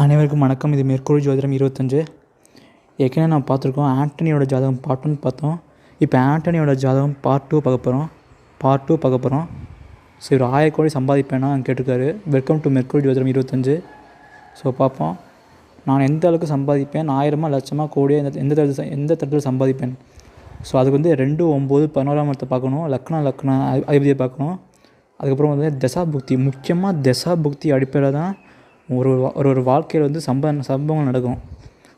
அனைவருக்கும் வணக்கம். இது மேற்கோள் ஜோதிடம் இருபத்தஞ்சு. ஏற்கனவே நான் பார்த்துருக்கோம் ஆண்டனியோட ஜாதகம் பார்ட் ஒன் பார்த்தோம். இப்போ ஆண்டனியோட ஜாதகம் பார்ட் டூ பார்க்க போகிறோம் பார்ட் டூ பார்க்க போகிறோம் ஸோ இவர் ஆயிரம் கோடி சம்பாதிப்பேனா கேட்டிருக்காரு. வெல்கம் டு மெர்கோல் ஜோதிடம் இருபத்தஞ்சு. ஸோ பார்ப்போம். நான் எந்த அளவுக்கு சம்பாதிப்பேன்? ஆயிரமா லட்சமாக கோடியாக எந்த எந்த தடத்தில் எந்த தரத்தில் சம்பாதிப்பேன்? ஸோ அதுக்கு வந்து ரெண்டு ஒம்பது பதினோராம் இடத்தை பார்க்கணும். லக்னா லக்னா அதிபதியை பார்க்கணும். அதுக்கப்புறம் வந்து தசா புக்தி முக்கியமாக தசா புக்தி அடிப்படையில் தான் ஒரு ஒரு ஒரு வாழ்க்கையில் வந்து சம்ப சம்பவங்கள் நடக்கும்.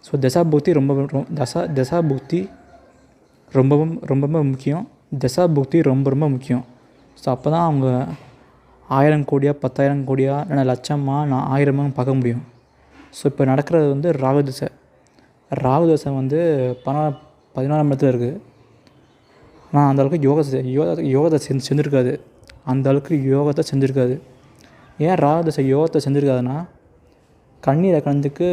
ஸோ தசா புக்தி ரொம்ப தசா தசா புக்தி ரொம்பவும் ரொம்ப ரொம்ப முக்கியம். தசா புக்தி ரொம்ப ரொம்ப முக்கியம். ஸோ அப்போ தான் அவங்க ஆயிரம் கோடியா பத்தாயிரம் கோடியா இல்லை லட்சமாக நான் ஆயிரமாக பார்க்க முடியும். ஸோ இப்போ நடக்கிறது வந்து ராகு தசை. ராகு தசை வந்து பதினா பதினாறாம் இடத்துல இருக்குது ஆனால் அந்த அளவுக்கு யோகா யோகா யோகத்தை செஞ்சு செஞ்சுருக்காது. அந்தளவுக்கு யோகத்தை செஞ்சுருக்காது. ஏன் ராகதசை யோகத்தை செஞ்சுருக்காதுன்னா கன்னி கலந்துக்கு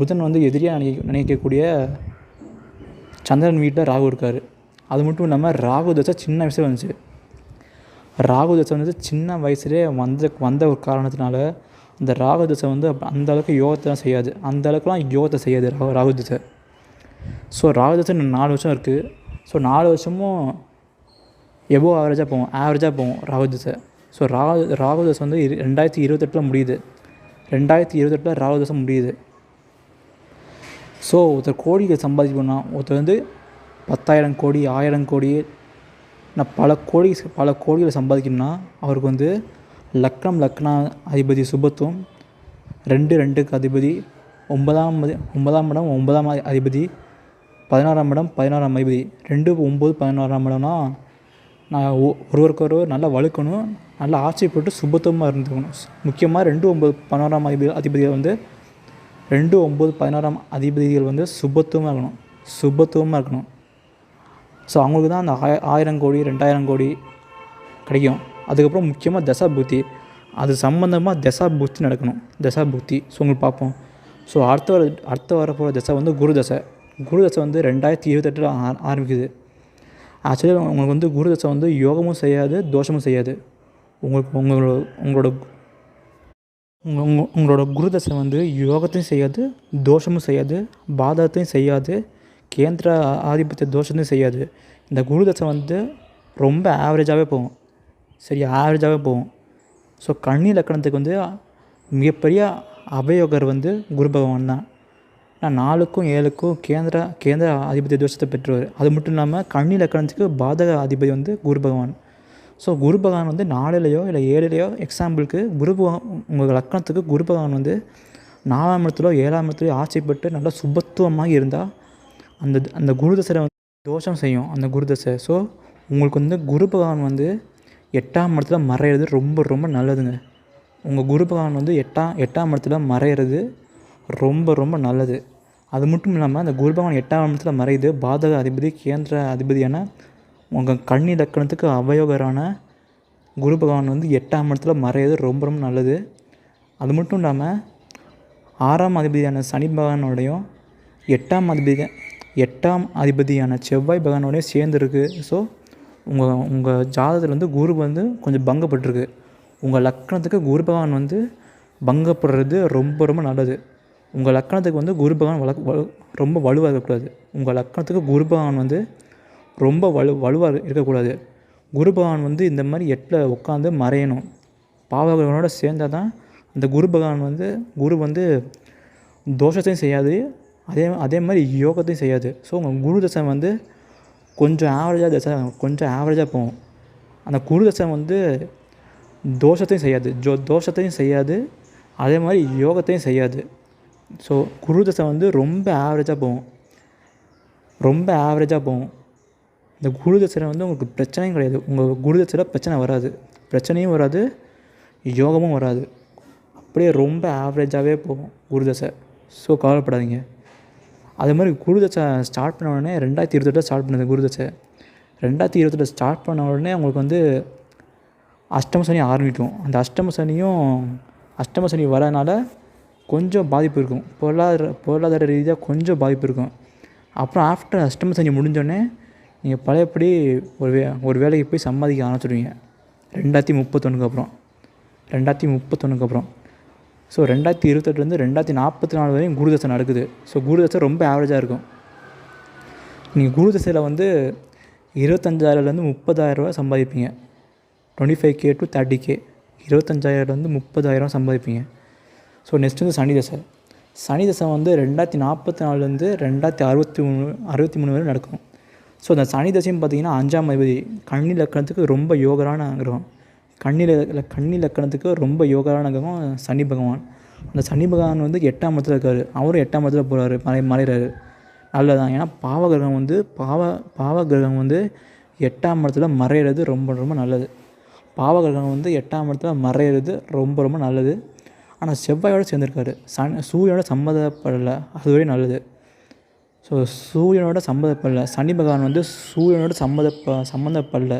புதன் வந்து எதிரியாக நினைக்க நினைக்கக்கூடிய சந்திரன் வீட்டில் ராகு இருக்கார். அது மட்டும் இல்லாமல் ராகு தசை சின்ன வயசில் வந்துச்சு. ராகு தசை வந்து சின்ன வயசுலேயே வந்த வந்த ஒரு காரணத்தினால அந்த ராகு தசை வந்து அந்த அளவுக்கு யோகத்தை செய்யாது. அந்த அளவுக்குலாம் யோகத்தை செய்யாது ராகு ராகு தசை. ஸோ ராகு தசை நாலு வருஷம் இருக்குது ஸோ நாலு வருஷமும் எபோ ஆவரேஜாக போவோம் ஆவரேஜாக போவோம் ராகு தசை. ஸோ ராகு ராகு தசை வந்து ரெண்டாயிரத்தி இருபத்தெட்டில் முடியுது. ரெண்டாயிரத்தி இருபத்தெட்டில் ராகு தசை முடியுது. ஸோ ஒருத்தர் கோடிகள் சம்பாதிக்கணும்னா ஒருத்தர் வந்து பத்தாயிரம் கோடி ஆயிரம் கோடி நான் பல கோடி பல கோடிகளை சம்பாதிக்கணும்னா அவருக்கு வந்து லக்னம் லக்னா அதிபதி சுபத்துவம் ரெண்டு ரெண்டுக்கு அதிபதி ஒன்பதாம் ஒன்பதாம் இடம் ஒன்பதாம் அதிபதி பதினாறாம் இடம் பதினாறாம் அதிபதி. ரெண்டு ஒம்பது பதினாறாம் இடம்னா நான் ஒ- ஒருவருக்கு ஒருவர் நல்லா வழுக்கணும். நல்லா ஆட்சி போட்டு சுபத்துவமாக இருந்துக்கணும் முக்கியமாக ரெண்டு ஒம்பது பதினோராம் அதிபதி அதிபதிகள் வந்து ரெண்டு ஒம்பது பதினாறாம் அதிபதிகள் வந்து சுபத்துவமாக இருக்கணும். சுபத்துவமாக இருக்கணும். ஸோ அவங்களுக்கு தான் அந்த ஆய ஆயிரம் கோடி ரெண்டாயிரம் கோடி கிடைக்கும். அதுக்கப்புறம் முக்கியமாக தசா புத்தி. அது சம்மந்தமாக தசா புத்தி நடக்கணும். தசா புத்தி. ஸோ உங்களுக்கு பார்ப்போம். ஸோ அடுத்த வர அடுத்த வரப்போகிற தசை வந்து குரு தசை. குரு தசை வந்து ரெண்டாயிரத்தி இருபத்தெட்டில் ஆ- ஆரம்பிக்குது. ஆக்சுவலி உங்களுக்கு வந்து குரு தசை வந்து யோகமும் செய்யாது தோஷமும் செய்யாது. உங்களுக்கு உங்களோட உங்களோட உங்களோட குரு தசை வந்து யோகத்தையும் செய்யாது தோஷமும் செய்யாது பாதகத்தையும் செய்யாது கேந்திர ஆதிபத்திய தோஷத்தையும் செய்யாது. இந்த குரு தசை வந்து ரொம்ப ஆவரேஜாகவே போகும். சரி ஆவரேஜாகவே போகும். ஸோ கண்ணி லக்கணத்துக்கு வந்து மிகப்பெரிய அபயோகர் வந்து குரு பகவான் தான். நான் நாலுக்கும் ஏழுக்கும் கேந்திர கேந்திர ஆதிபத்திய தோஷத்தை பெற்றவர். அது மட்டும் இல்லாமல் கண்ணி லக்கணத்துக்கு பாதக அதிபதி வந்து குரு பகவான். ஸோ குரு பகவான் வந்து நாலுலையோ இல்லை ஏழுலையோ எக்ஸாம்பிளுக்கு குரு பகவான் உங்கள் லக்கணத்துக்கு குரு பகவான் வந்து நாலாம் இடத்துலோ ஏழாம் இடத்துலையோ ஆசைப்பட்டு நல்லா சுபத்துவமாக இருந்தால் அந்த அந்த குரு வந்து தோஷம் செய்யும் அந்த குரு தசை. ஸோ உங்களுக்கு வந்து குரு பகவான் வந்து எட்டாம் இடத்துல மறையிறது ரொம்ப ரொம்ப நல்லதுங்க. உங்கள் குரு பகவான் வந்து எட்டாம் எட்டாம் இடத்துல மறையிறது ரொம்ப ரொம்ப நல்லது. அது மட்டும் இல்லாமல் அந்த குரு பகவான் எட்டாம் இடத்துல மறையுது பாதக அதிபதி கேந்திர அதிபதியான உங்கள் கண்ணி லக்கணத்துக்கு அவயோகரான குரு பகவான் வந்து எட்டாம் இடத்துல மறையிறது ரொம்ப ரொம்ப நல்லது. அது மட்டும் இல்லாமல் ஆறாம் அதிபதியான சனி பகவானோடையும் எட்டாம் அதிபதி எட்டாம் அதிபதியான செவ்வாய் பகவானோடையும் சேர்ந்துருக்கு. ஸோ உங்கள் உங்கள் ஜாதகத்தில் வந்து குரு வந்து கொஞ்சம் பங்கப்பட்டிருக்கு. உங்கள் லக்கணத்துக்கு குரு பகவான் வந்து பங்கப்படுறது ரொம்ப ரொம்ப நல்லது. உங்கள் லக்கணத்துக்கு வந்து குரு பகவான் வள வலு- ரொம்ப வலுவாக இருக்கக்கூடாது. உங்கள் லக்கணத்துக்கு குரு பகவான் வந்து ரொம்ப வலு வலுவாக இருக்கக்கூடாது. குரு பகவான் வந்து இந்த மாதிரி எட்டில் உட்காந்து மறையணும். பாவகர்களோட சேர்ந்தால் தான் அந்த குரு பகவான் வந்து குரு வந்து தோஷத்தையும் செய்யாது அதே அதே மாதிரி யோகத்தையும் செய்யாது. ஸோ உங்கள் குரு தசை வந்து கொஞ்சம் ஆவரேஜாக தசை கொஞ்சம் ஆவரேஜாக போகும். அந்த குரு தசை வந்து தோஷத்தையும் செய்யாது. ஜோ தோஷத்தையும் செய்யாது அதே மாதிரி யோகத்தையும் செய்யாது. ஸோ குரு தசை வந்து ரொம்ப ஆவரேஜாக போகும். ரொம்ப ஆவரேஜாக போகும். இந்த குரு தசரை வந்து உங்களுக்கு பிரச்சனையும் கிடையாது. உங்கள் குரு தசரை பிரச்சனை வராது. பிரச்சனையும் வராது யோகமும் வராது. அப்படியே ரொம்ப ஆவரேஜாகவே போகும் குரு தசை ஸோ கவலைப்படாதீங்க. அதே மாதிரி குரு தசை ஸ்டார்ட் பண்ண உடனே ரெண்டாயிரத்தி இருபத்தெட்டில் ஸ்டார்ட் பண்ணது குரு தசை ரெண்டாயிரத்தி இருபத்தெட்டு ஸ்டார்ட் பண்ண உடனே உங்களுக்கு வந்து அஷ்டம சனி ஆரம்பிக்கும். அந்த அஷ்டம சனியும் அஷ்டம சனி வரனால கொஞ்சம் பாதிப்பு இருக்கும். பொருளாதார பொருளாதார ரீதியாக கொஞ்சம் பாதிப்பு இருக்கும். அப்புறம் ஆஃப்டர் அஷ்டம சனி முடிஞ்சோடனே நீங்கள் பழையபடி ஒரு வே ஒரு வேலைக்கு போய் சம்பாதிக்க ஆரம்பிச்சிடுவீங்க ரெண்டாயிரத்தி முப்பத்தொன்னுக்கு அப்புறம். ரெண்டாயிரத்தி முப்பத்தொன்னுக்கு அப்புறம். ஸோ ரெண்டாயிரத்தி இருபத்தெட்டுலேருந்து ரெண்டாயிரத்தி நாற்பத்தி நாலு வரையும் குருதசை நடக்குது. ஸோ குருதசை ரொம்ப ஆவரேஜாக இருக்கும். நீங்கள் குருதசையில் வந்து இருபத்தஞ்சாயிரம்லேருந்து முப்பதாயிரரூவா சம்பாதிப்பீங்க. Twenty five K to thirty K இருபத்தஞ்சாயிரம்லேருந்து முப்பதாயிரம் சம்பாதிப்பீங்க. ஸோ நெக்ஸ்ட் வந்து சனி தசை. சனி தசை வந்து ரெண்டாயிரத்தி நாற்பத்தி நாலுலேருந்து ரெண்டாயிரத்தி அறுபத்தி மூணு அறுபத்தி மூணு வரை நடக்கும். ஸோ அந்த சனி தசையும் பார்த்தீங்கன்னா அஞ்சாம் அதிபதி. கன்னி லக்கணத்துக்கு ரொம்ப யோகரான கிரகம். கன்னி கன்னி லக்கணத்துக்கு ரொம்ப யோகரான கிரகம் சனி பகவான். அந்த சனி பகவான் வந்து எட்டாம் இடத்துல இருக்கார். அவரும் எட்டாம் இடத்துல போகிறாரு மறை மறைகிறாரு நல்லதான் ஏன்னா பாவ கிரகம் வந்து பாவ பாவ கிரகம் வந்து எட்டாம் இடத்துல மறையிறது ரொம்ப ரொம்ப நல்லது. பாவ கிரகம் வந்து எட்டாம் இடத்துல மறையிறது ரொம்ப ரொம்ப நல்லது. ஆனால் செவ்வாயோட சேர்ந்துருக்காரு. சன் சூரியனோட சம்மதப்படலை அதுவே நல்லது. ஸோ சூரியனோட சம்மந்தப்படல. சனி பகவான் வந்து சூரியனோட சம்மதப்ப சம்மந்தப்படல.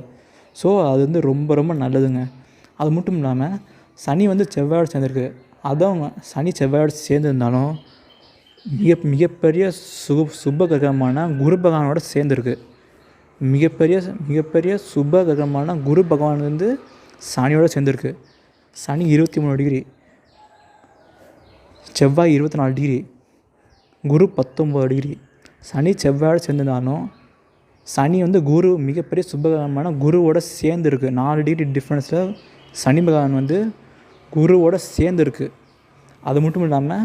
ஸோ அது வந்து ரொம்ப ரொம்ப நல்லதுங்க. அது மட்டும் இல்லாமல் சனி வந்து செவ்வாயோட சேர்ந்துருக்கு. அதான் சனி செவ்வாயோட சேர்ந்துருந்தாலும் மிக மிகப்பெரிய சுக சுப கிரகமான குரு பகவானோட சேர்ந்துருக்கு. மிகப்பெரிய மிகப்பெரிய சுப கிரகமான குரு பகவான் வந்து சனியோட சேர்ந்துருக்கு. சனி இருபத்தி மூணு டிகிரி. செவ்வாய் இருபத்தி நாலு டிகிரி. குரு பத்தொம்பது டிகிரி. சனி செவ்வாயோடு சேர்ந்துருந்தாலும் சனி வந்து குரு மிகப்பெரிய சுபகரமான குருவோட சேர்ந்துருக்கு. நாலு டிகிரி டிஃப்ரென்ஸில் சனி பகவான் வந்து குருவோட சேர்ந்துருக்கு. அது மட்டும் இல்லாமல்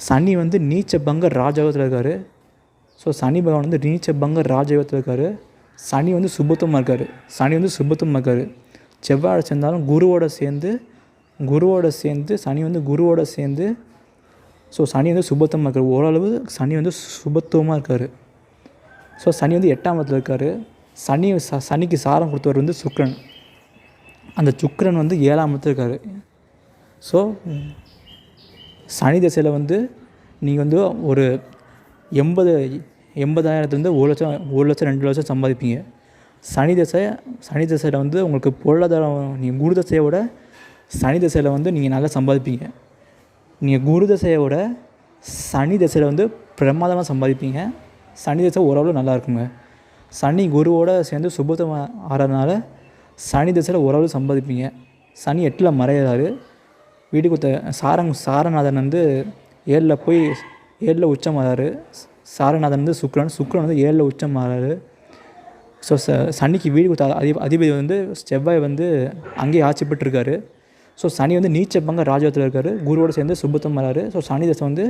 சனி வந்து நீச்ச பங்க ராஜயோகத்தில் இருக்கார். ஸோ சனி பகவான் வந்து நீச்ச பங்க ராஜயோகத்தில் இருக்கார். சனி வந்து சுபத்துவமாக இருக்கார். சனி வந்து சுபத்துவமாக இருக்கார். செவ்வாயோட சேர்ந்தாலும் குருவோட சேர்ந்து குருவோட சேர்ந்து சனி வந்து குருவோட சேர்ந்து ஸோ சனி வந்து சுபத்தமாக இருக்கார். ஓரளவு சனி வந்து சுபத்துவமாக இருக்கார். ஸோ சனி வந்து எட்டாம் இடத்துல இருக்கார். சனி ச சனிக்கு சாரம் கொடுத்தவர் வந்து சுக்ரன் அந்த சுக்ரன் வந்து ஏழாம் இடத்துல இருக்கார். ஸோ சனி திசையில் வந்து நீங்கள் வந்து ஒரு எண்பது எண்பதாயிரத்துலேருந்து ஒரு லட்சம் ஒரு லட்சம் ரெண்டு லட்சம் சம்பாதிப்பீங்க. சனி தசை சனி தசையில் வந்து உங்களுக்கு பொருளாதாரம் நீங்கள் குரு தசையை விட சனி தசையில் வந்து நீங்கள் நல்லா சம்பாதிப்பீங்க. நீங்கள் குரு தசையோட சனி தசையில் வந்து பிரமாதமாக சம்பாதிப்பீங்க. சனி தசை ஓரளவு நல்லா இருக்குங்க. சனி குருவோட சேர்ந்து சுபத்தம் ஆறதுனால சனி தசையில் ஓரளவு சம்பாதிப்பீங்க. சனி எட்டில் மறையிறாரு. வீட்டுக்கு ஒருத்த சாரங் சாரநாதன் வந்து ஏழில் போய் ஏழில் உச்சம் உச்சமாறாரு சாரநாதன் வந்து சுக்ரன் சுக்ரன் வந்து ஏழில் உச்சம் உச்சமாறாரு ஸோ ச சனிக்கு வீடு கொடுத்த அதி அதிபதி வந்து செவ்வாய் வந்து அங்கேயே ஆட்சி பெற்றிருக்காரு. ஸோ சனி வந்து நீச்ச பங்க ராஜ்யத்தில் இருக்கார். குருவோட சேர்ந்து சுபத்தம் வராரு. ஸோ சனி தசை வந்து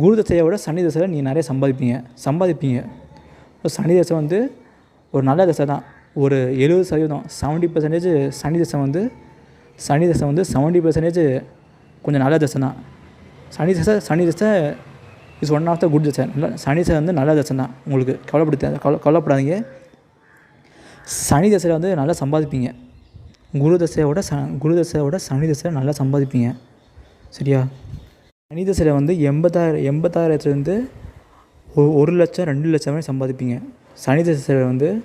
குரு தசையை விட சனி தசையில் நீங்கள் நிறைய சம்பாதிப்பீங்க. சம்பாதிப்பீங்க. ஸோ சனி தசை வந்து ஒரு நல்ல தசை தான். ஒரு எழுபது சதவீதம் செவன்ட்டி பர்சன்டேஜ் சனி தசை வந்து சனி தசை வந்து செவன்ட்டி பர்சன்டேஜ் கொஞ்சம் நல்ல தசை தான். சனி தசை சனி தசை is one of the good தசை. நல்ல சனி தசை வந்து நல்ல தசை தான். உங்களுக்கு கவலைப்படுத்த கவலை கவலைப்படாதீங்க. சனி தசையில் வந்து நல்லா சம்பாதிப்பீங்க. குரு தசையோட ச குரு தசையோட சனி தசையில் நல்லா சம்பாதிப்பீங்க. சரியா? சனி தசையில் வந்து எண்பதாயிரம் எண்பதாயிரத்துலேருந்து ஒ ஒரு லட்சம் ரெண்டு லட்சம் வரை சம்பாதிப்பீங்க. சனி தசையில் வந்து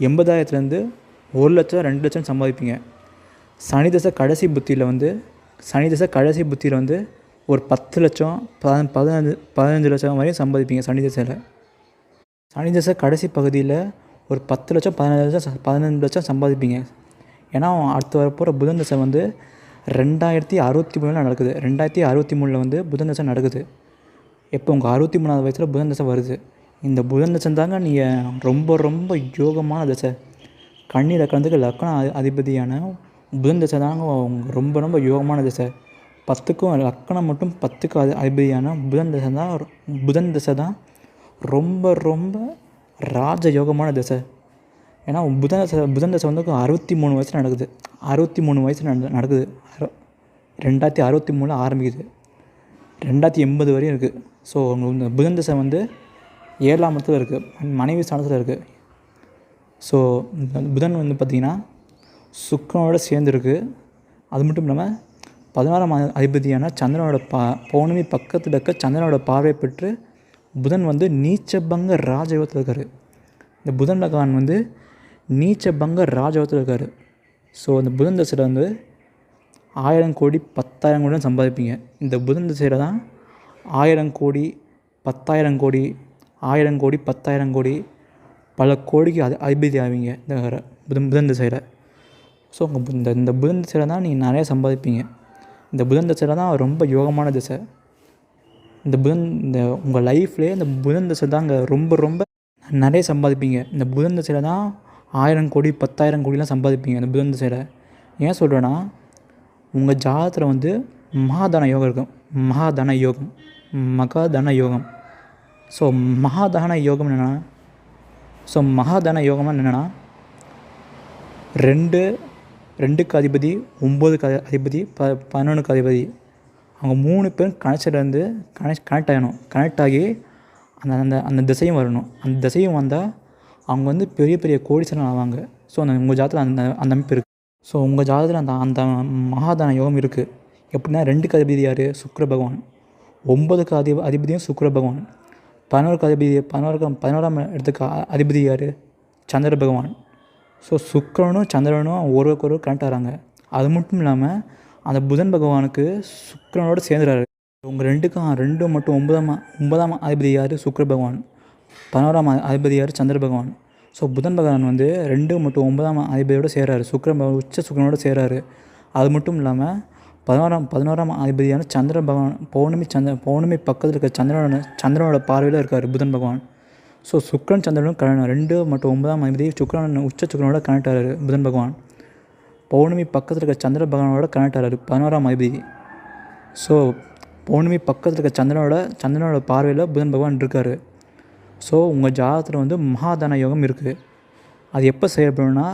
எண்பதாயிரத்துலேருந்து ஒரு லட்சம் ரெண்டு லட்சம் சம்பாதிப்பீங்க. சனி தசை கடைசி புத்தியில் வந்து சனி தசை கடைசி புத்தியில் வந்து ஒரு பத்து லட்சம் பத பதினஞ்சு பதினஞ்சு லட்சம் வரையும் சம்பாதிப்பீங்க சனி தசையில். சனி தசை கடைசி பகுதியில் ஒரு பத்து லட்சம் பதினஞ்சு லட்சம் பதினஞ்சு லட்சம் சம்பாதிப்பீங்க. ஏன்னா அடுத்து வரப்போகிற புதன் தசை வந்து ரெண்டாயிரத்தி அறுபத்தி மூணில் நடக்குது. ரெண்டாயிரத்தி அறுபத்தி மூணில் வந்து புதன் தசை நடக்குது. எப்போ? உங்கள் அறுபத்தி மூணாவது வயசில் புதன் தசை வருது. இந்த புதன் தசை தாங்க நீங்கள் ரொம்ப ரொம்ப யோகமான தசை. கண்ணி லக்கணத்துக்கு லக்கண அதி- அதிபதியான புதன் தசை தாங்க அவங்க ரொம்ப ரொம்ப யோகமான தசை. பத்துக்கும் லக்கணம் மட்டும் பத்துக்கு அது அதிபதியான புதன் தசை தான் புதன் தசை தான் ரொம்ப ரொம்ப ராஜ யோகமான தசை. ஏன்னா புதன் தசை புதன் தசை வந்து அறுபத்தி மூணு வயசில் நடக்குது. அறுபத்தி மூணு வயசில் நட நடக்குது. ரெண்டாயிரத்தி அறுபத்தி மூணில் ஆரம்பிக்குது. ரெண்டாயிரத்தி எண்பது வரையும் இருக்குது ஸோ இந்த புதன் தசை வந்து ஏழாம் இடத்துல இருக்குது மனைவி ஸ்தானத்தில் இருக்குது ஸோ புதன் வந்து பார்த்திங்கன்னா சுக்கரனோட சேர்ந்துருக்கு. அது மட்டும் இல்லாமல் பதினாறாம் அதிபதியான சந்திரனோட பா பௌர்ணமி பக்கத்தில் இருக்க சந்திரனோட பார்வை பெற்று புதன் வந்து நீச்சபங்க ராஜயோகத்தில் இருக்கார். இந்த புதன் பகவான் வந்து நீச்சபங்க ராஜாவத்தில் இருக்கார். ஸோ இந்த புதன் தசையில் வந்து ஆயிரம் கோடி பத்தாயிரம் கோடி சம்பாதிப்பீங்க. இந்த புதன் தசையில் தான் ஆயிரம் கோடி பத்தாயிரம் கோடி ஆயிரம் கோடி பத்தாயிரம் கோடி பல கோடிக்கு அது அதிபதி ஆவீங்க இந்த புதன் புதன் திசையில் ஸோ உங்கள் இந்த இந்த புதன் திசையில் தான் நீங்கள் நிறைய சம்பாதிப்பீங்க. இந்த புதன் தசையில் தான் ரொம்ப யோகமான திசை. இந்த புதன் இந்த உங்கள் லைஃப்லேயே இந்த புதன் தசை தாங்க ரொம்ப ரொம்ப நிறைய சம்பாதிப்பீங்க. இந்த புதன் தசையில் தான் ஆயிரம் கோடி பத்தாயிரம் கோடிலாம் சம்பாதிப்பீங்க அந்த புதன் திசையில் ஏன் சொல்கிறேன்னா உங்கள் ஜாதகத்தில் வந்து மகாதன யோகம் இருக்கும். மகாதன யோகம். மகாதன யோகம். ஸோ மகாதன யோகம் என்னென்னா ஸோ மகாதன யோகம்னா என்னென்னா ரெண்டு ரெண்டுக்கு அதிபதி ஒம்போதுக்கு அதிபதி ப பதினொன்றுக்கு அதிபதி. அவங்க மூணு பேரும் கனெக்ஷன்லேருந்து கனெக்ட் கனெக்ட் ஆகணும். கனெக்ட் ஆகி அந்த அந்த அந்த திசையும் வரணும். அந்த திசையும் வந்தால் அவங்க வந்து பெரிய பெரிய கோடீஸ்வரன் ஆவாங்க. ஸோ அந்த உங்கள் ஜாதத்தில் அந்த அந்த அமைப்பு இருக்குது ஸோ உங்கள் ஜாதத்தில் அந்த அந்த மகாதான யோகம் இருக்குது எப்படின்னா ரெண்டுக்கு அதிபதி யார்? சுக்கர பகவான். ஒம்பதுக்கு அதி அதிபதியும் சுக்கர பகவான். பதினோருக்கு அதிபதி பதினோருக்கு பதினோராம் இடத்துக்கு அதிபதி யார்? சந்திர பகவான். ஸோ சுக்கரனும் சந்திரனும் ஒருவருக்கு ஒரு கனெக்ட் ஆகிறாங்க. அது மட்டும் இல்லாமல் அந்த புதன் பகவானுக்கு சுக்கரனோடு சேர்ந்துறாரு. உங்கள் ரெண்டுக்கும் ரெண்டும் மட்டும் ஒன்பதாம் ஒன்பதாம் அதிபதி யார்? சுக்கர பகவான். பதினோராம் அதிபதியார் சந்திர பகவான். ஸோ புதன் பகவான் வந்து ரெண்டு மற்றும் ஒன்பதாம் அதிபதியோடு சேர்றாரு சுக்கரன் உச்ச சுக்கிரனோட சேர்றாரு அது மட்டும் இல்லாமல் பதினோராம் பதினோராம் அதிபதியான சந்திர பகவான் பௌர்ணமி சந்திர பௌர்ணமி பக்கத்தில் இருக்க சந்திரனோட சந்திரனோட பார்வையில் இருக்கார் புதன் பகவான். ஸோ சுக்கரன் சந்திரனும் கல்யாணம் ரெண்டு மற்றும் ஒன்பதாம் அதிபதி சுக்கரன் உச்ச சுக்கிரனோட கனெக்ட் ஆகிறாரு புதன் பகவான். பௌர்ணமி பக்கத்தில் இருக்க சந்திர பகவானோட கனெக்ட் ஆகிறாரு பதினோராம் அதிபதி. ஸோ பௌர்ணமி பக்கத்தில் இருக்க சந்திரனோட சந்திரனோட பார்வையில் புதன் பகவான் இருக்கார். ஸோ உங்கள் ஜாதகத்தில் வந்து மகாதன யோகம் இருக்குது அது எப்போ செயல்படும்னா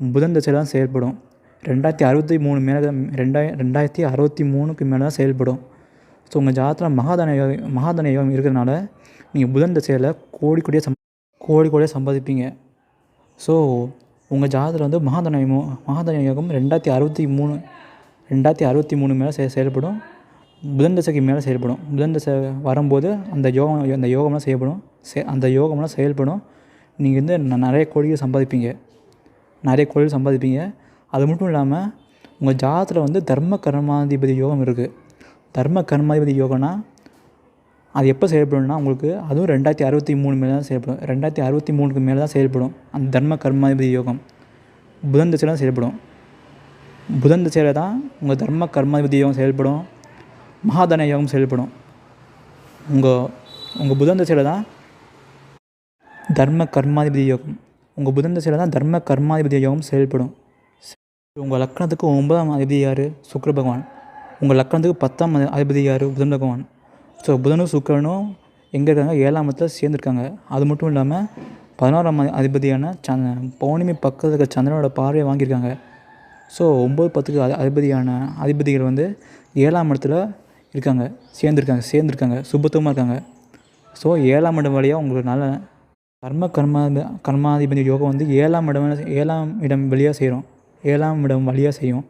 புதன் திசையில் தான் செயல்படும். ரெண்டாயிரத்தி அறுபத்தி மூணு மேலே தான் ரெண்டாய ரெண்டாயிரத்தி அறுபத்தி மூணுக்கு மேலே தான் செயல்படும். ஸோ உங்கள் ஜாதகத்தில் மகாதன யோகம் மகாதன யோகம் இருக்கிறதுனால நீங்கள் புதன் திசையில் கோடி கோடியாக சம் கோடி கோடியாக சம்பாதிப்பீங்க. ஸோ உங்கள் ஜாதகத்தில் வந்து மகாதன யோகம் மகாதன யோகம் ரெண்டாயிரத்தி அறுபத்தி மூணு ரெண்டாயிரத்தி அறுபத்தி மூணு மேலே செய செயல்படும். புதன் தசைக்கு மேலே செயல்படும். புதன் தசை வரும்போது அந்த யோகம் அந்த யோகம்லாம் செய்யப்படும் செ அந்த யோகம்லாம் செயல்படும். நீங்கள் வந்து ந- நிறைய கோழிகள் சம்பாதிப்பீங்க. நிறைய கோழிகள் சம்பாதிப்பீங்க. அது மட்டும் இல்லாமல் உங்கள் ஜாதத்தில் வந்து தர்ம கர்மாதிபதி யோகம் இருக்குது தர்ம கர்மாதிபதி யோகம்னா அது எப்போ செயல்படும்னா உங்களுக்கு அதுவும் ரெண்டாயிரத்தி அறுபத்தி மூணு மேலே தான் செயல்படும். ரெண்டாயிரத்தி அறுபத்தி மூணுக்கு மேலே தான் செயல்படும் அந்த தர்ம கர்மாதிபதி யோகம். புதன் திசையில் தான் செயல்படும். புதன் திசையில் தான் உங்கள் தர்ம கர்மாதிபதி யோகம் செயல்படும். மகாதன யோகம் செயல்படும். உங்கள் உங்கள் புதன் திசையில் தான் தர்ம கர்மாதிபதி யோகம். உங்கள் புதன் திசையில் தான் தர்ம கர்மாதிபதி யோகம் செயல்படும். உங்கள் லக்னத்துக்கு ஒன்பதாம் அதிபதி யார்? சுக்கர பகவான். உங்கள் லக்னத்துக்கு பத்தாம் அதிபதி யார்? புதன் பகவான். ஸோ புதனும் சுக்கரனும் எங்கே இருக்காங்க? ஏழாம் இடத்துல சேர்ந்துருக்காங்க. அது மட்டும் இல்லாமல் பதினோராம் அதிபதியான சந்த பௌர்ணமி பக்கத்தில் இருக்க சந்திரனோட பார்வையை வாங்கியிருக்காங்க. ஸோ ஒம்பது பத்துக்கு அதி அதிபதியான அதிபதிகள் வந்து ஏழாம் இடத்துல இருக்காங்க சேர்ந்துருக்காங்க சேர்ந்துருக்காங்க சுபத்துவமாக இருக்காங்க. ஸோ ஏழாம் இடம் வழியாக உங்களுக்கு நல்ல கர்ம கர்மா கர்மாதிபதி யோகம் வந்து ஏழாம் இடம் ஏழாம் இடம் வழியாக செய்கிறோம் ஏழாம் இடம் வழியாக செய்யும்.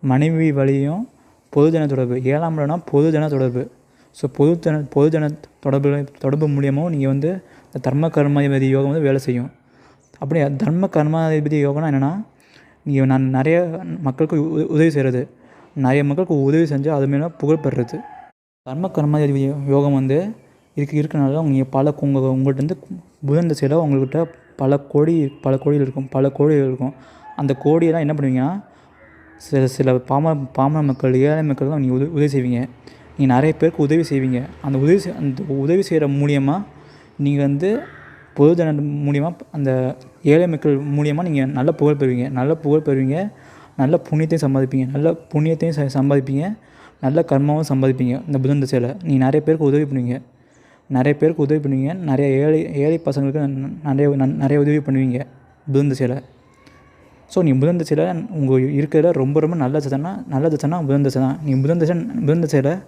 மனைவி வழியும் பொதுஜன தொடர்பு. ஏழாம் இடம்னா பொதுஜன தொடர்பு. ஸோ பொதுஜன பொதுஜன தொடர்பு தொடர்பு மூலியமாக நீங்கள் வந்து தர்ம கர்மாதிபதி யோகம் வந்து வேலை செய்யும். அப்படி தர்ம கர்மாதிபதி யோகம்னா என்னென்னா நீங்கள் நான் நிறைய மக்களுக்கு உ- உதவி செய்கிறது நிறைய மக்களுக்கு உதவி செஞ்சு அது மேலே புகழ் பெறுறது. கர்ம கர்ம யோகம் வந்து இருக்கு இருக்கனால நீங்கள் பல உங்கள் உங்கள்கிட்ட புதன் திசையில் உங்கள்கிட்ட பல கோடி பல கோடிகள் இருக்கும் பல கோடிகள் இருக்கும். அந்த கோடியெல்லாம் என்ன பண்ணுவீங்கன்னா சில சில பாமர பாமர மக்கள் ஏழை மக்களுக்கும் நீங்கள் உதவி உதவி செய்வீங்க. நீங்கள் நிறைய பேருக்கு உதவி செய்வீங்க. அந்த உதவி செய் அந்த உதவி செய்கிற மூலியமாக நீங்கள் வந்து பொதுஜன மூலியமாக அந்த ஏழை மக்கள் மூலியமாக நீங்கள் நல்ல புகழ் பெறுவீங்க. நல்ல புகழ் பெறுவீங்க. நல்ல புண்ணியத்தையும் சம்பாதிப்பீங்க. நல்ல புண்ணியத்தையும் ச- சம்பாதிப்பீங்க. நல்ல கர்மாவும் சம்பாதிப்பீங்க. இந்த புதன் திசையில். நீங்கள் நிறைய பேருக்கு உதவி பண்ணுவீங்க. நிறைய பேருக்கு உதவி பண்ணுவீங்க. நிறைய ஏழை ஏழை பசங்களுக்கு நிறைய நிறைய உதவி பண்ணுவீங்க. புதன் திசையில். ஸோ நீ புதன் திசையில் உங்கள் இருக்கிற ரொம்ப ரொம்ப நல்ல திசைனா நல்ல திசைனா புதன் திசை தான். நீங்கள் புதன் திசை புதன் திசையில்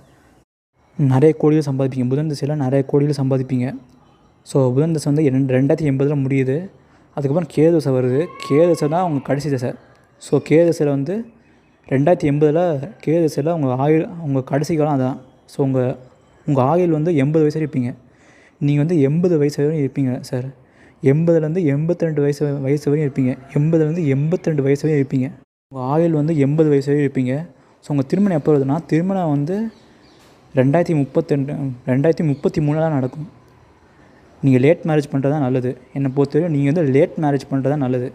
நிறைய கோடியில் சம்பாதிப்பீங்க. புதன் திசையில் நிறைய கோடியில் சம்பாதிப்பீங்க. ஸோ புதன் திசை வந்து ரெண்டு ரெண்டாயிரத்தி எண்பதில் முடியுது. அதுக்கப்புறம் கேது தசை வருது. கேது தசை தான் உங்கள் கடைசி திசை. ஸோ கேதசையில் வந்து ரெண்டாயிரத்தி எண்பதில் கேதசையில் உங்கள் ஆயுள் உங்கள் கடைசி காலம் அதான். ஸோ உங்கள் உங்கள் ஆயுள் வந்து எண்பது வயசு இருப்பீங்க. நீங்கள் வந்து எண்பது வயசு வரையும் இருப்பீங்க சார் எண்பதுலேருந்து எண்பத்தி ரெண்டு வயசு வயசு வரையும் இருப்பீங்க. எண்பதுலேருந்து எண்பத்தி ரெண்டு வயசு வரையும் இருப்பீங்க. உங்கள் ஆயுள் வந்து எண்பது வயசு வரையும் இருப்பீங்க. ஸோ உங்கள் திருமணம் எப்போ வருதுன்னா திருமணம் வந்து ரெண்டாயிரத்தி முப்பத்தெண்டு ரெண்டாயிரத்தி முப்பத்தி மூணில் தான் நடக்கும். நீங்கள் லேட் மேரேஜ் பண்ணுறது தான் நல்லது. என்னை பொறுத்தவரையும் நீங்கள் வந்து லேட் மேரேஜ் பண்ணுறது தான் நல்லது.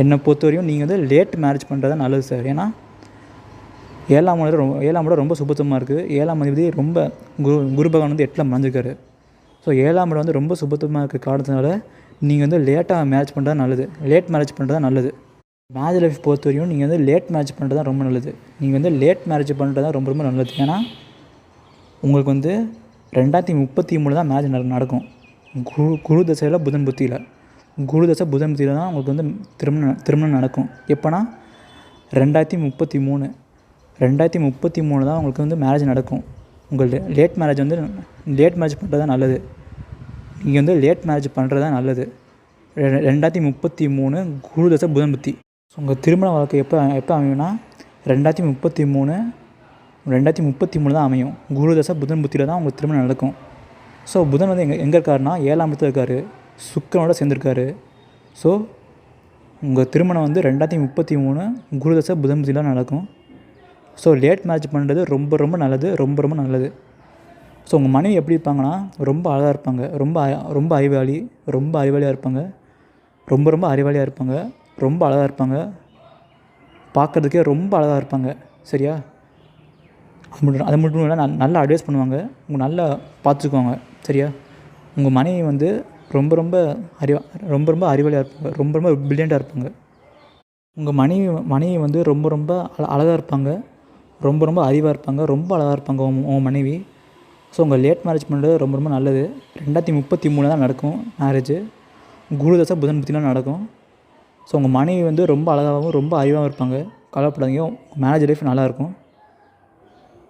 என்னை பொறுத்தவரையும் நீங்கள் வந்து லேட் மேரேஜ் பண்ணுறது தான் நல்லது சார் ஏன்னா ஏழாம் இடம் ரொம்ப ஏழாம் இடம் ரொம்ப சுபத்தமாக இருக்குது. ஏழாம் அதிபதி ரொம்ப குரு குரு பகவான் வந்து எட்டில் மறைஞ்சிருக்காரு. ஸோ ஏழாம் இடம் வந்து ரொம்ப சுபத்தமாக இருக்க காரணத்தினால நீங்கள் வந்து லேட்டாக மேரேஜ் பண்ணுறது நல்லது. லேட் மேரேஜ் பண்ணுறது தான் நல்லது. மேரேஜ் லைஃப் பொறுத்த வரையும் நீங்கள் வந்து லேட் மேரேஜ் பண்ணுறது தான் ரொம்ப நல்லது. நீங்கள் வந்து லேட் மேரேஜ் பண்ணுறது தான் ரொம்ப ரொம்ப நல்லது. ஏன்னா உங்களுக்கு வந்து ரெண்டாயிரத்தி முப்பத்தி மூணு தான் மேரேஜ் நட நடக்கும். குரு குரு தசையில் புதன் புத்தியில். குரு தசை புதன் புத்தியில் தான் உங்களுக்கு வந்து திருமணம் திருமணம் நடக்கும். எப்போனா ரெண்டாயிரத்தி முப்பத்தி மூணு ரெண்டாயிரத்தி முப்பத்தி மூணு தான் உங்களுக்கு வந்து மேரேஜ் நடக்கும். உங்கள் லேட் மேரேஜ் வந்து லேட் மேரேஜ் பண்ணுறது தான் நல்லது. நீங்கள் வந்து லேட் மேரேஜ் பண்ணுறது தான் நல்லது. ரெ- ரெண்டாயிரத்தி முப்பத்தி மூணு குரு தசை புதன் புத்தி. ஸோ உங்கள் திருமண வாழ்க்கை எப்போ எப்போ அமையும்னா ரெண்டாயிரத்தி முப்பத்தி மூணு ரெண்டாயிரத்தி முப்பத்தி மூணு தான் அமையும். குரு தசை புதன் புத்தியில் தான் உங்களுக்கு திருமணம் நடக்கும். ஸோ புதன் வந்து எங்கே எங்கே இருக்காருன்னா ஏழாம் இடத்துல இருக்காரு. சுக்கரனோட சேர்ந்துருக்காரு. ஸோ உங்கள் திருமணம் வந்து ரெண்டாயிரத்தி முப்பத்தி மூணு குருதசை புதன் நடக்கும். ஸோ லேட் மேரேஜ் பண்ணுறது ரொம்ப ரொம்ப நல்லது ரொம்ப ரொம்ப நல்லது. ஸோ உங்கள் மனைவி எப்படி இருப்பாங்கன்னா ரொம்ப அழகாக இருப்பாங்க. ரொம்ப அ- ரொம்ப அறிவாளி ரொம்ப அறிவாளியாக இருப்பாங்க. ரொம்ப ரொம்ப அறிவாளியாக இருப்பாங்க. ரொம்ப அழகாக இருப்பாங்க. பார்க்குறதுக்கே ரொம்ப அழகாக இருப்பாங்க. சரியா? அது மட்டும் அது மட்டும் இல்லை நல்லா அட்வைஸ் பண்ணுவாங்க. உங்கள் நல்லா பார்த்துக்குவாங்க. சரியா? உங்கள் மனைவி வந்து ரொம்ப ரொம்ப அறிவா ரொம்ப ரொம்ப அறிவாளியாக இருப்பாங்க. ரொம்ப ரொம்ப பிரில்லியண்ட்டாக இருப்பாங்க. உங்கள் மனைவி மனைவி வந்து ரொம்ப ரொம்ப அழ அழகாக இருப்பாங்க. ரொம்ப ரொம்ப அறிவாக இருப்பாங்க. ரொம்ப அழகாக இருப்பாங்க உன் மனைவி. ஸோ உங்கள் லேட் மேரேஜ் பண்ணுறது ரொம்ப ரொம்ப நல்லது. ரெண்டாயிரத்தி முப்பத்தி மூணு தான் நடக்கும் மேரேஜு குருதசை புதன் புத்தினா நடக்கும். ஸோ உங்கள் மனைவி வந்து ரொம்ப அழகாகவும் ரொம்ப அறிவாகவும் இருப்பாங்க. கவலைப்படாதீங்க. மேரேஜ் லைஃப் நல்லாயிருக்கும்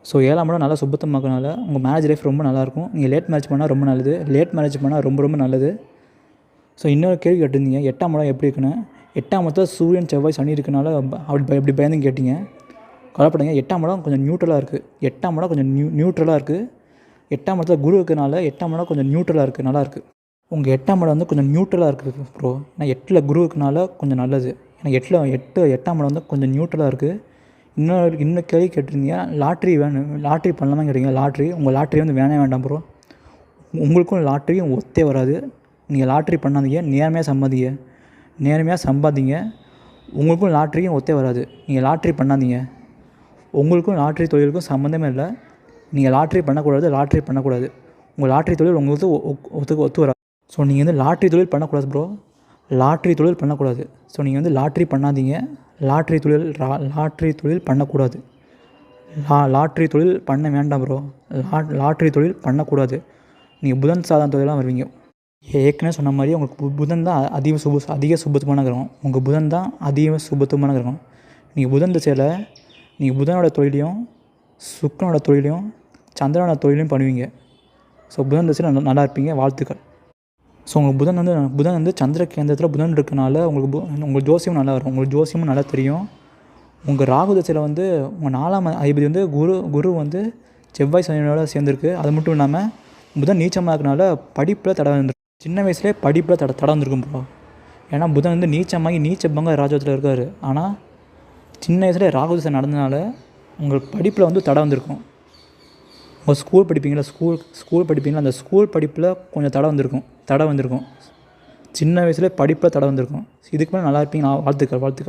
ஸோ ஏழாம் இடம் நல்லா சுபத்தமாக்கனால உங்கள் மேரேஜ் லைஃப் ரொம்ப நல்லாயிருக்கும். நீங்கள் லேட் மேரேஜ் பண்ணால் ரொம்ப நல்லது. லேட் மேரேஜ் பண்ணால் ரொம்ப ரொம்ப நல்லது. ஸோ இன்னொரு கேள்வி கேட்டிருந்தீங்க. எட்டாம் இடம் எப்படி இருக்குன்னு? எட்டாம் இடத்துல சூரியன் செவ்வாய் சனி இருக்கனால அப்படி எப்படி பயந்து கேட்டீங்க. கவலைப்படாதீங்க. எட்டாம் இடம் கொஞ்சம் நியூட்ரலாக இருக்குது எட்டாம் இடம் கொஞ்சம் நியூ நியூட்ரலாக இருக்குது எட்டாம் இடத்துல குரு இருக்கனால எட்டாம் இடம் கொஞ்சம் நியூட்ரலாக இருக்குது நல்லாயிருக்கு உங்கள் எட்டாம் இடம் வந்து கொஞ்சம் நியூட்ரலாக இருக்குது ப்ரோ ஏன்னா எட்டில் குரு இருக்கனால கொஞ்சம் நல்லது. ஏன்னா எட்டில் எட்டு எட்டாம் இடம் வந்து கொஞ்சம் நியூட்ரலாக இருக்குது இன்னொரு இன்னும் கேள்வி கேட்டிருந்தீங்க லாட்ரி வேணும் லாட்ரி பண்ணலாமா கேட்டீங்க லாட்ரி உங்கள் லாட்ரி வந்து வேணே வேண்டாம் ப்ரோ உங்களுக்கும் லாட்ரியும் ஒத்தே வராது. நீங்கள் லாட்ரி பண்ணாதீங்க நேர்மையாக சம்பாதிங்க. நேர்மையாக சம்பாதிங்க. உங்களுக்கும் லாட்ரியும் ஒத்தே வராது. நீங்கள் லாட்ரி பண்ணாதீங்க. உங்களுக்கும் லாட்ரி தொழிலுக்கும் சம்மந்தமே இல்லை. நீங்கள் லாட்ரி பண்ணக்கூடாது லாட்ரி பண்ணக்கூடாது. உங்கள் லாட்ரி தொழில் உங்களுக்கு ஒ- ஒத்து வராது. ஸோ நீங்கள் வந்து லாட்ரி தொழில் பண்ணக்கூடாது ப்ரோ லாட்ரி தொழில் பண்ணக்கூடாது. ஸோ நீங்கள் வந்து லாட்ரி பண்ணாதீங்க. லாட்ரி தொழில் ரா- லாட்ரி தொழில் பண்ணக்கூடாது. லா லாட்ரி தொழில் பண்ண வேண்டாம் ப்ரோ லா லாட்ரி தொழில் பண்ணக்கூடாது. நீங்கள் புதன் சாதன தொழிலாம் வருவீங்க. ஏற்கனவே சொன்ன மாதிரி உங்களுக்கு பு- புதன் தான் அதிக சுப அதிக சுபத்துமான கிரகம். உங்கள் புதன் தான் அதிக சுபத்துவமான கிரகம். நீங்கள் புதன் திசையில் நீங்கள் புதனோட தொழிலையும் சுக்கனோட தொழிலையும் சந்திரனோட தொழிலையும் பண்ணுவீங்க. ஸோ புதன் திசையில் நல்லா இருப்பீங்க. வாழ்த்துக்கள். ஸோ உங்களுக்கு புதன் வந்து புதன் வந்து சந்திர கேந்திரத்தில் புதன் இருக்கனால உங்களுக்கு பு- உங்கள் ஜோசியம் நல்லா வரும். உங்களுக்கு ஜோசியமும் நல்லா தெரியும். உங்கள் ராகு தசையில் வந்து உங்கள் நாலாம் அதிபதி வந்து குரு குரு வந்து செவ்வாய் சனியோட சேர்ந்துருக்கு. அது மட்டும் இல்லாமல் புதன் நீச்சமாக இருக்கனால படிப்பில் தடை வந்துருக்கு. சின்ன வயசுலேயே படிப்பில் தட தடை வந்திருக்கும் ப்ரோ ஏன்னா புதன் வந்து நீச்சமாகி நீச்சபங்க ராஜத்தில் இருக்கார். ஆனால் சின்ன வயசுலேயே ராகு தசை நடந்தனால உங்கள் படிப்பில் வந்து தடை வந்திருக்கும். உங்கள் ஸ்கூல் படிப்பீங்களா? ஸ்கூல் ஸ்கூல் படிப்பீங்களா? அந்த ஸ்கூல் படிப்பில் கொஞ்சம் தடை வந்திருக்கும். தடை வந்திருக்கும். சின்ன வயசுலேயே படிப்பில் தடை வந்திருக்கும். இதுக்கு மேலே நல்லா இருப்பீங்க. நான் வாழ்த்துக்கள் வாழ்த்துக்கள்.